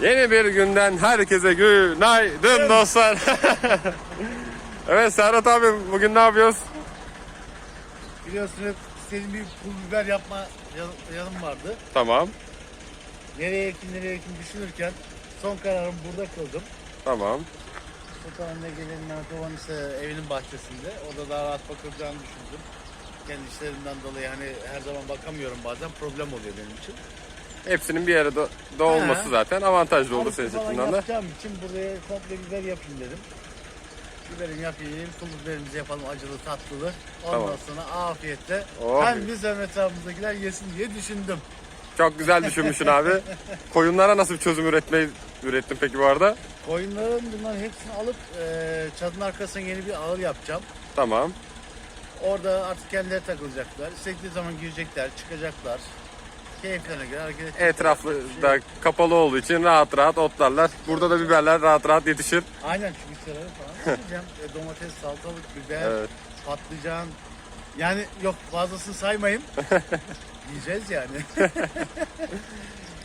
Yeni bir günden herkese günaydın dostlar. evet Serhat abi bugün ne yapıyoruz? Biliyorsun hep senin bir pul biber yapma yan- yanım vardı. Tamam. Nereye ekin nereye ekin düşünürken son kararımı burada kıldım. Tamam. Sultan'la gelenin Antovan işte evinin bahçesinde. Orada daha rahat bakılacağını düşündüm. Kendi işlerimden dolayı hani her zaman bakamıyorum bazen problem oluyor benim için. Hepsinin bir arada da olması He. zaten avantajlı olur senin falan açısından da. yapacağım için buraya komple biber yapayım dedim. Biberimi yapayım, pul biberimizi yapalım acılı tatlılı. Ondan Tamam. sonra afiyetle Oh. hem biz hem etrafımızdakiler yesin diye düşündüm. Çok güzel düşünmüşsün abi. Koyunlara nasıl bir çözüm üretmeyi ürettin peki bu arada? Koyunların bunların hepsini alıp e, çadırın arkasına yeni bir ağır yapacağım. Tamam. Orada artık kendileri takılacaklar. İstedikleri zaman girecekler, çıkacaklar. Keyiflerine göre hareket şey da kapalı olduğu için rahat rahat otlarlar. Burada da biberler rahat rahat yetişir. Aynen çünkü sıraları falan. E, domates, salatalık, biber, Evet. patlıcan. Yani yok fazlasını saymayın. Yiyeceğiz yani.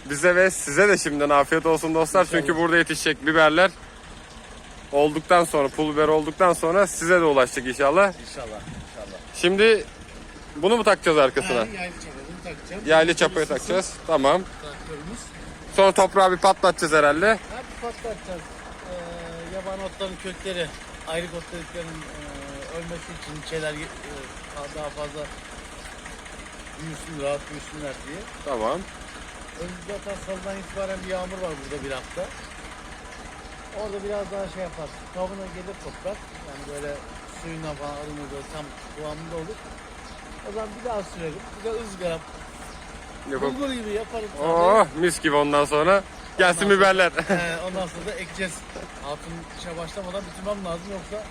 Bize ve size de şimdiden afiyet olsun dostlar. İnşallah. Çünkü burada yetişecek biberler olduktan sonra, pul biber olduktan sonra size de ulaşacak inşallah. İnşallah, inşallah. Şimdi bunu mu takacağız arkasına? Yaylı çapayı takacağım. Yaylı çapaya takacağız. Tamam. Traktörümüz. Sonra toprağı bir patlatacağız herhalde. Her patlatacağız. Ee, yaban otların kökleri, ayrık otların e, ölmesi için şeyler e, daha fazla büyüsün, rahat büyüsünler diye. Tamam. Önümüzde salıdan itibaren bir yağmur var burada bir hafta. Orada biraz daha şey yapar. Kavuna gelir toprak. Yani böyle suyundan falan arınır böyle tam kıvamında olur. O zaman bir daha sürelim. Bir de ızgara. Yapalım. Bulgur gibi yaparım. Oh mis gibi ondan sonra gelsin Ondan sonra- biberler. Ee, ondan sonra da ekeceğiz. Altın işe başlamadan bitirmem lazım yoksa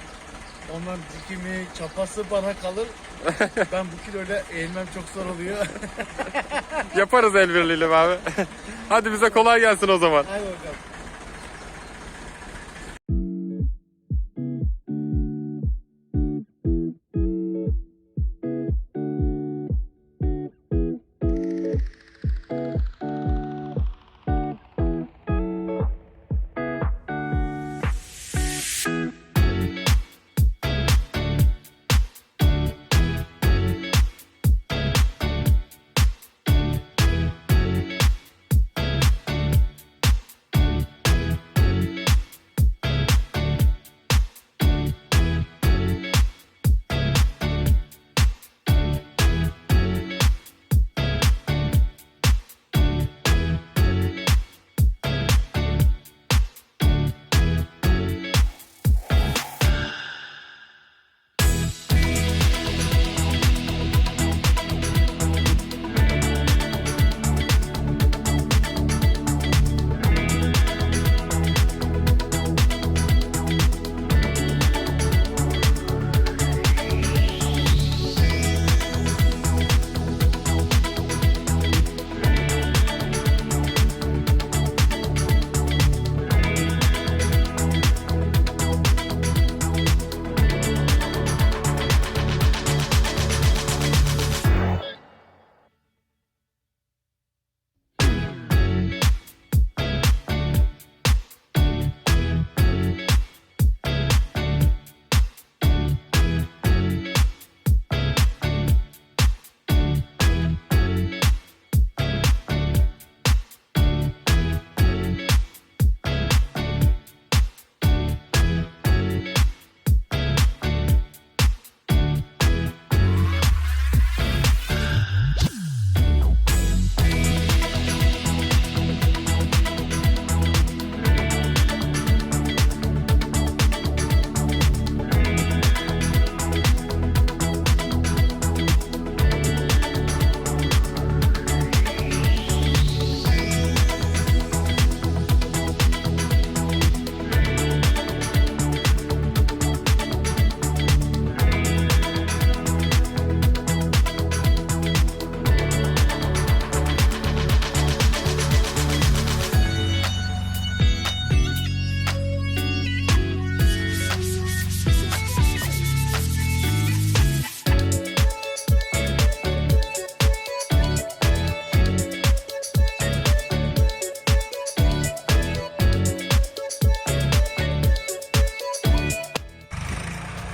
onların dikimi, çapası bana kalır. ben bu kiloyla eğilmem çok zor oluyor. Yaparız el birliğiyle abi. Hadi bize kolay gelsin o zaman. Hadi bakalım.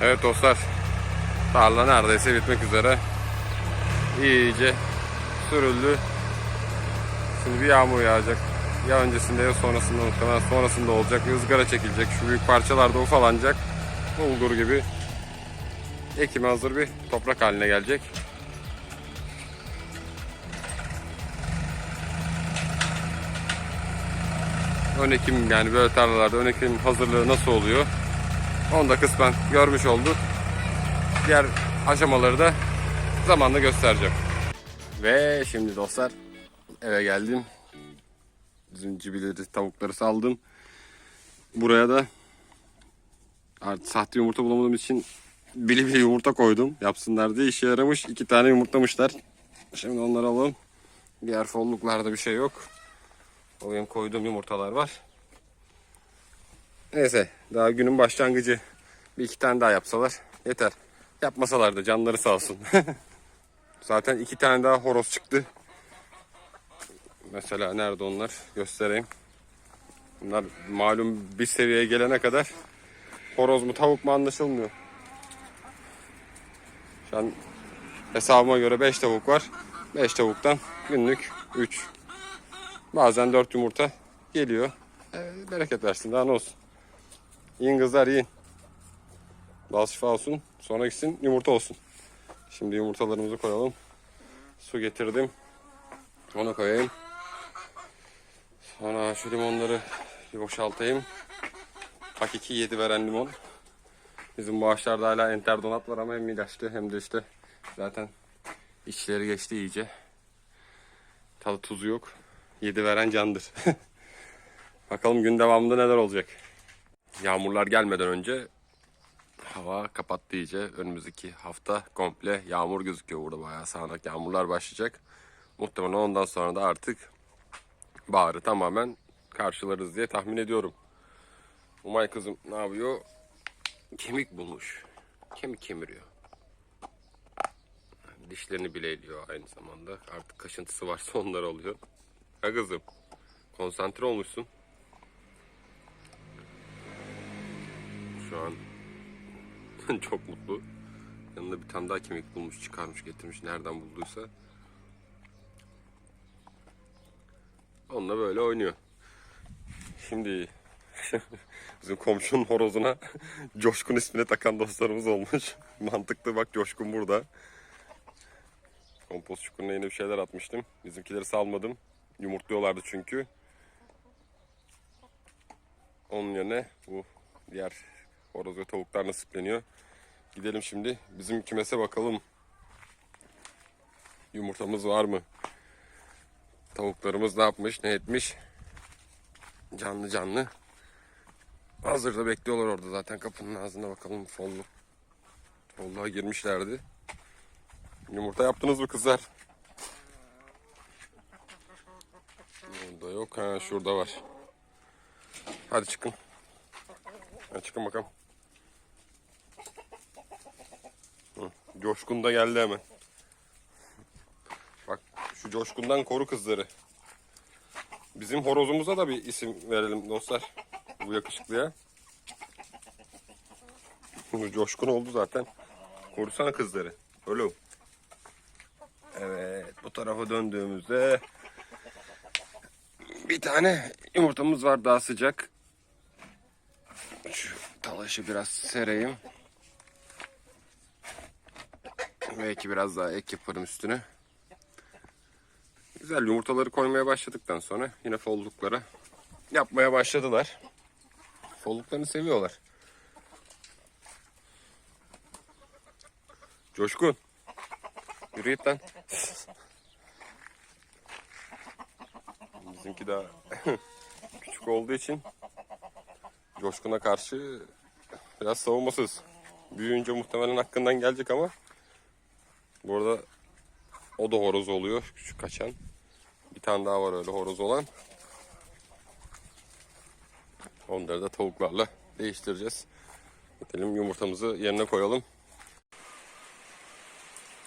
Evet dostlar. Tarla neredeyse bitmek üzere. İyice sürüldü. Şimdi bir yağmur yağacak. Ya öncesinde ya sonrasında muhtemelen sonrasında olacak. Izgara çekilecek. Şu büyük parçalar da ufalanacak. Bulgur gibi. Ekime hazır bir toprak haline gelecek. Ön ekim yani böyle tarlalarda ön ekim hazırlığı nasıl oluyor? Onu da kısmen görmüş olduk. Diğer aşamaları da zamanla göstereceğim. Ve şimdi dostlar eve geldim. Bizim cibileri, tavukları saldım. Buraya da artık sahte yumurta bulamadığım için bili bili yumurta koydum. Yapsınlar diye işe yaramış. İki tane yumurtlamışlar. Şimdi onları alalım. Diğer folluklarda bir şey yok. O benim koyduğum yumurtalar var. Neyse daha günün başlangıcı. Bir iki tane daha yapsalar yeter. Yapmasalar da canları sağ olsun. Zaten iki tane daha horoz çıktı. Mesela nerede onlar göstereyim. Bunlar malum bir seviyeye gelene kadar horoz mu tavuk mu anlaşılmıyor. Şu an hesabıma göre 5 tavuk var. 5 tavuktan günlük 3 bazen 4 yumurta geliyor. Ee, bereket versin daha ne olsun. Yiyin kızlar yiyin. Bal şifa olsun. Sonra gitsin yumurta olsun. Şimdi yumurtalarımızı koyalım. Su getirdim. Onu koyayım. Sonra şu limonları bir boşaltayım. Hakiki yedi veren limon. Bizim bu ağaçlarda hala enterdonat var ama hem ilaçlı hem de işte zaten içleri geçti iyice. Tadı tuzu yok. Yedi veren candır. Bakalım gün devamında neler olacak. Yağmurlar gelmeden önce hava kapattı iyice. Önümüzdeki hafta komple yağmur gözüküyor burada bayağı sağanak yağmurlar başlayacak. Muhtemelen ondan sonra da artık baharı tamamen karşılarız diye tahmin ediyorum. Umay kızım ne yapıyor? Kemik bulmuş. Kemik kemiriyor. Dişlerini bileyliyor aynı zamanda. Artık kaşıntısı varsa onlar oluyor. Ha kızım. Konsantre olmuşsun. An çok mutlu. Yanında bir tane daha kemik bulmuş, çıkarmış, getirmiş. Nereden bulduysa. Onunla böyle oynuyor. Şimdi bizim komşunun horozuna Coşkun ismini takan dostlarımız olmuş. Mantıklı bak Coşkun burada. Kompost çukuruna yine bir şeyler atmıştım. Bizimkileri salmadım. Yumurtluyorlardı çünkü. Onun yerine bu diğer horoz ve tavuklar nasipleniyor. Gidelim şimdi bizim kümese bakalım. Yumurtamız var mı? Tavuklarımız ne yapmış, ne etmiş? Canlı canlı. Hazırda bekliyorlar orada zaten kapının ağzına bakalım follu. Folluğa girmişlerdi. Yumurta yaptınız mı kızlar? Burada yok. Ha şurada var. Hadi çıkın. Hadi çıkın bakalım. Hı, Coşkun da geldi hemen. Bak şu Coşkun'dan koru kızları. Bizim horozumuza da bir isim verelim dostlar. Bu yakışıklıya. Coşkun oldu zaten. Korusana kızları. Öyle. Evet bu tarafa döndüğümüzde bir tane yumurtamız var daha sıcak. Şu talaşı biraz sereyim. Belki biraz daha ek yaparım üstüne. Güzel yumurtaları koymaya başladıktan sonra yine folluklara yapmaya başladılar. Folluklarını seviyorlar. Coşkun. Yürü git lan. Bizimki daha küçük olduğu için Coşkun'a karşı biraz savunmasız. Büyüyünce muhtemelen hakkından gelecek ama bu arada o da horoz oluyor. Küçük kaçan. Bir tane daha var öyle horoz olan. Onları da tavuklarla değiştireceğiz. Gidelim yumurtamızı yerine koyalım.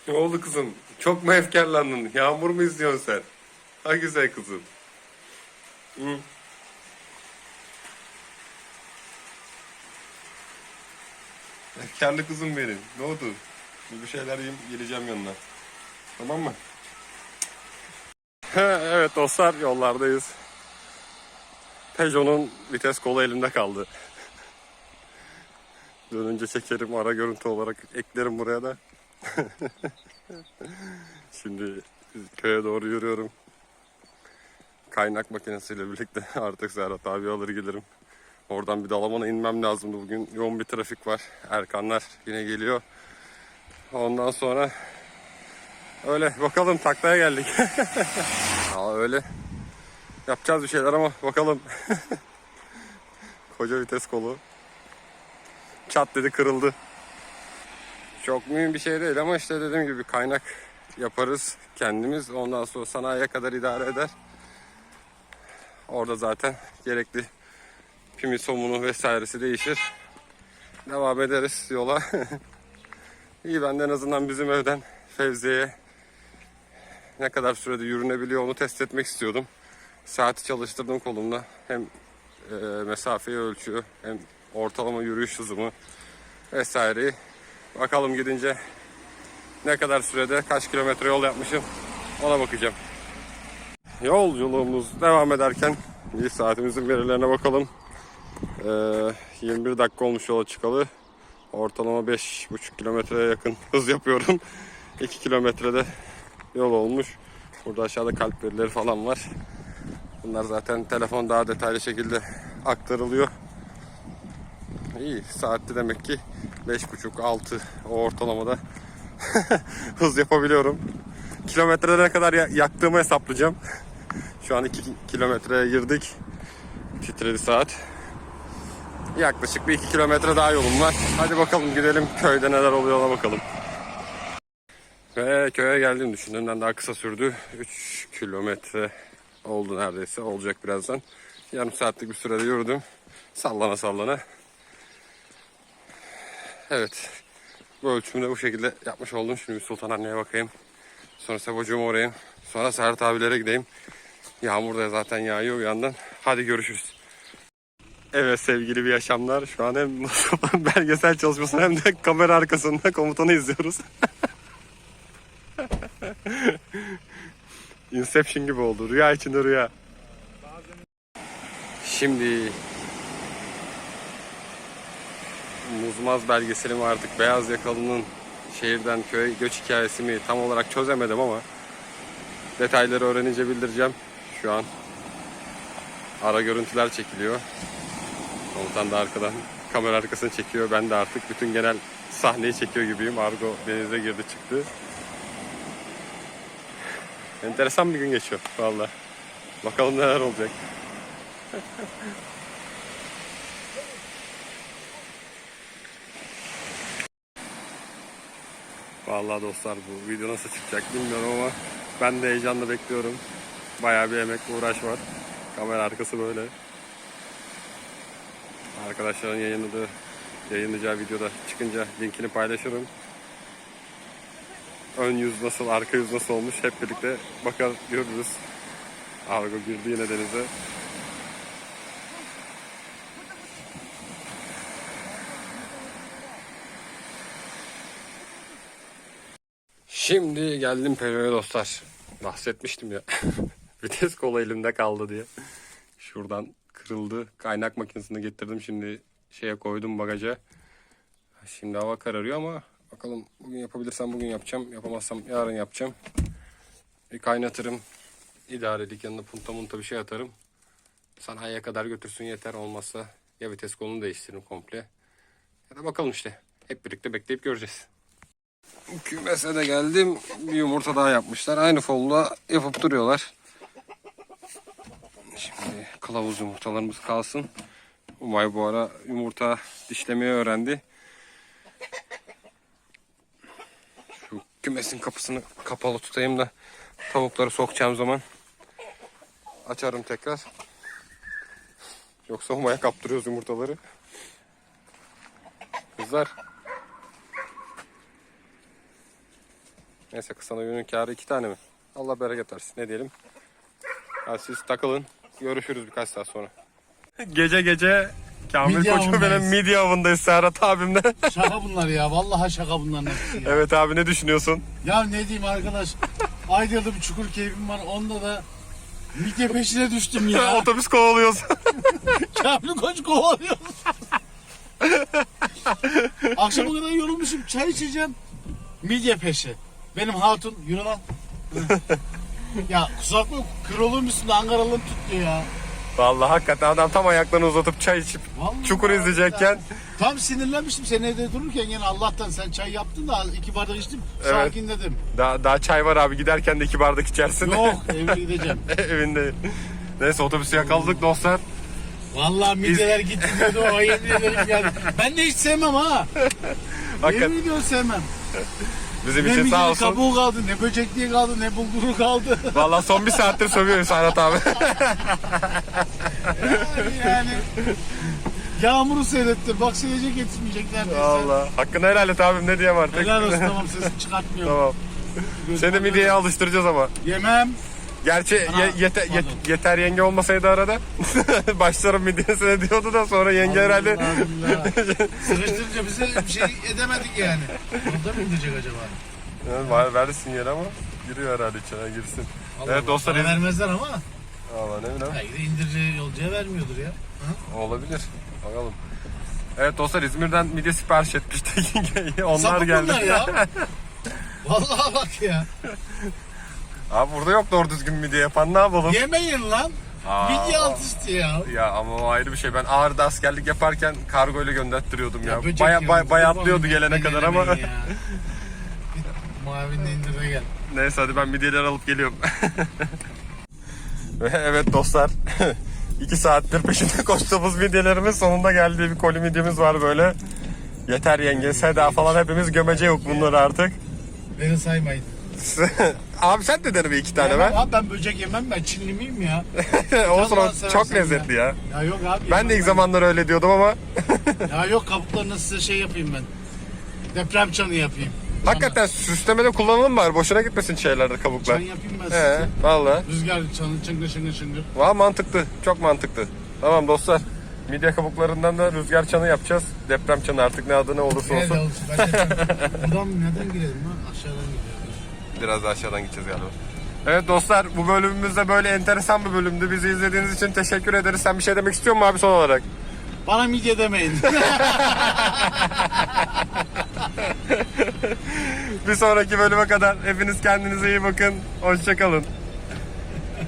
Ne oldu kızım? Çok mu efkarlandın? Yağmur mu izliyorsun sen? Ha güzel kızım. Hı. Şekerli kızım benim. Ne oldu? Bir şeyler yiyeyim geleceğim yanına. Tamam mı? evet dostlar yollardayız. Peugeot'un vites kolu elimde kaldı. Dönünce çekerim ara görüntü olarak eklerim buraya da. Şimdi köye doğru yürüyorum. Kaynak makinesiyle birlikte artık Serhat abi alır gelirim. Oradan bir Dalaman'a inmem lazımdı. Bugün yoğun bir trafik var. Erkanlar yine geliyor. Ondan sonra öyle bakalım taklaya geldik. Aa, öyle yapacağız bir şeyler ama bakalım. Koca vites kolu. Çat dedi kırıldı. Çok mühim bir şey değil ama işte dediğim gibi kaynak yaparız kendimiz. Ondan sonra sanayiye kadar idare eder. Orada zaten gerekli pimi somunu vesairesi değişir. Devam ederiz yola. İyi ben de en azından bizim evden Fevzi'ye ne kadar sürede yürünebiliyor onu test etmek istiyordum. Saati çalıştırdım kolumda. Hem e, mesafeyi ölçüyor hem ortalama yürüyüş hızımı vesaireyi. Bakalım gidince ne kadar sürede kaç kilometre yol yapmışım ona bakacağım. Yolculuğumuz devam ederken bir saatimizin verilerine bakalım. Ee, 21 dakika olmuş yola çıkalı. Ortalama 5,5 kilometreye yakın hız yapıyorum. 2 kilometrede yol olmuş. Burada aşağıda kalp verileri falan var. Bunlar zaten telefon daha detaylı şekilde aktarılıyor. İyi saatte demek ki 5,5-6 o ortalamada hız yapabiliyorum. Kilometrede ne kadar ya- yaktığımı hesaplayacağım. Şu an 2 kilometreye girdik. Titredi saat. Yaklaşık bir 2 kilometre daha yolum var. Hadi bakalım gidelim köyde neler oluyor ona bakalım. Ve köye geldim düşündüğümden daha kısa sürdü. 3 kilometre oldu neredeyse. Olacak birazdan. Yarım saatlik bir sürede yürüdüm. Sallana sallana. Evet. Bu ölçümü de bu şekilde yapmış oldum. Şimdi bir Sultan anneye bakayım. Sonra Sebocuğuma uğrayayım. Sonra Serhat abilere gideyim. Yağmur da zaten yağıyor bir yandan. Hadi görüşürüz. Evet sevgili bir yaşamlar. Şu an hem belgesel çalışmasını hem de kamera arkasında komutanı izliyoruz. Inception gibi oldu. Rüya içinde rüya. Şimdi Muzmaz belgeselimi artık Beyaz Yakalı'nın şehirden köye göç hikayesini tam olarak çözemedim ama detayları öğrenince bildireceğim. Şu an ara görüntüler çekiliyor. Komutan da arkadan kamera arkasını çekiyor. Ben de artık bütün genel sahneyi çekiyor gibiyim. Argo denize girdi çıktı. Enteresan bir gün geçiyor valla. Bakalım neler olacak. Vallahi dostlar bu video nasıl çıkacak bilmiyorum ama ben de heyecanla bekliyorum. Bayağı bir emek uğraş var. Kamera arkası böyle. Arkadaşların yayınladığı, yayınlayacağı videoda çıkınca linkini paylaşırım. Ön yüz nasıl, arka yüz nasıl olmuş hep birlikte bakar görürüz. Argo girdi yine denize. Şimdi geldim Peru'ya dostlar. Bahsetmiştim ya. Vites kolu elimde kaldı diye. Şuradan kırıldı. Kaynak makinesini getirdim. Şimdi şeye koydum bagaja. Şimdi hava kararıyor ama bakalım bugün yapabilirsem bugün yapacağım. Yapamazsam yarın yapacağım. Bir kaynatırım. İdarelik yanına punta munta bir şey atarım. Sanayiye kadar götürsün yeter olmazsa ya vites kolunu değiştiririm komple. Ya da bakalım işte. Hep birlikte bekleyip göreceğiz. Kümese de geldim. Bir yumurta daha yapmışlar. Aynı folda yapıp duruyorlar. Şimdi kılavuz yumurtalarımız kalsın. Umay bu ara yumurta dişlemeyi öğrendi. Şu kümesin kapısını kapalı tutayım da tavukları sokacağım zaman açarım tekrar. Yoksa Umay'a kaptırıyoruz yumurtaları. Kızlar Neyse kısa günün kârı iki tane mi? Allah bereket versin. Ne diyelim? Hadi siz takılın. Görüşürüz birkaç saat sonra. Gece gece Kamil Midye Koçu avındayız. benim midye avındayız Serhat abimle. Şaka bunlar ya. Vallahi şaka bunların hepsi ya. evet abi ne düşünüyorsun? Ya ne diyeyim arkadaş. Aydır'da bir çukur keyfim var. Onda da midye peşine düştüm ya. Otobüs kovalıyoruz. Kamil Koç kovalıyor. Akşama kadar yorulmuşum. Çay içeceğim. Midye peşi. Benim hatun yürü lan. Ya kusura bakma musun da Ankaralım tutuyor ya. Vallahi hakikaten adam tam ayaklarını uzatıp çay içip Vallahi çukur izleyecekken ya. Tam sinirlenmiştim sen evde dururken yine Allah'tan sen çay yaptın da iki bardak içtim. Evet. Sakinledim. daha, daha çay var abi giderken de iki bardak içersin. Yok eve gideceğim. Evinde. Neyse otobüsü yakaladık dostlar. Vallahi midyeler gitti diyordu o yemin ederim yani. Ben de hiç sevmem ha. Hakikaten Yemin ediyorum sevmem. Bizim Ne için sağ olsun. kabuğu kaldı, ne böcekliği kaldı, ne bulguru kaldı. Vallahi son bir saattir sövüyor Serhat abi. yani yağmuru seyrettir. Bak seyircek yetişmeyecek neredeyse. Allah. Hakkını helal et abim ne diyeyim artık. Helal olsun tamam sesini çıkartmıyorum. tamam. Seni midyeye alıştıracağız ama. Yemem. Gerçi Ana, ye- yete- yet- yeter yenge olmasaydı arada. Başlarım midyesine diyordu da sonra yenge herhalde. Allah Allah. Sıkıştırınca bize bir şey edemedik yani. Orada mı indirecek acaba? Evet, var- verdi sinyali ama giriyor herhalde içine girsin. Allah evet dostlar Bana iz- vermezler ama. Allah ne bileyim. Belki de indireceği yolcuya vermiyordur ya. Olabilir. Bakalım. Evet dostlar İzmir'den midye sipariş etmiştik. Onlar Sapık geldi. bunlar ya. Vallahi bak ya. Abi burada yok doğru düzgün midye yapan ne yapalım? Yemeyin lan. Aa, Midye alt üstü ya. Ya ama o ayrı bir şey. Ben Ağrı'da askerlik yaparken kargo ile gönderttiriyordum ya. böcek Baya, baya, bayatlıyordu gelene kadar ama. yemeyin ya. Git Mavinle indir de gel. Neyse hadi ben midyeleri alıp geliyorum. Ve evet dostlar. iki saattir peşinde koştuğumuz midyelerimiz sonunda geldiği bir koli midyemiz var böyle. Yeter yenge, Seda falan hepimiz gömece yok bunları artık. Beni saymayın. Abi sen de dene bir iki tane ben. Abi ben böcek yemem ben Çinli miyim ya? Olsun o çok lezzetli ya. Ya yok abi. Ben de ilk zamanlar öyle diyordum ama Ya yok kabuklarını size şey yapayım ben. Deprem çanı yapayım. hakikaten süslemede kullanalım bari. Boşuna gitmesin şeylerde Çan kabuklar. yapayım ben He, size. valla. Rüzgar çanı çıngır çıngır çıngır. Valla mantıklı. Çok mantıklı. Tamam dostlar. Midye kabuklarından da rüzgar çanı yapacağız. Deprem çanı artık ne adına olursa Nerede olsun. olsun? Ben deprem. Buradan neden girelim lan? Aşağıdan gidiyoruz. Biraz da aşağıdan gideceğiz galiba. Evet dostlar bu bölümümüz de böyle enteresan bir bölümdü. Bizi izlediğiniz için teşekkür ederiz. Sen bir şey demek istiyor musun abi son olarak? Bana midye demeyin. Bir sonraki bölüme kadar hepiniz kendinize iyi bakın. Hoşçakalın.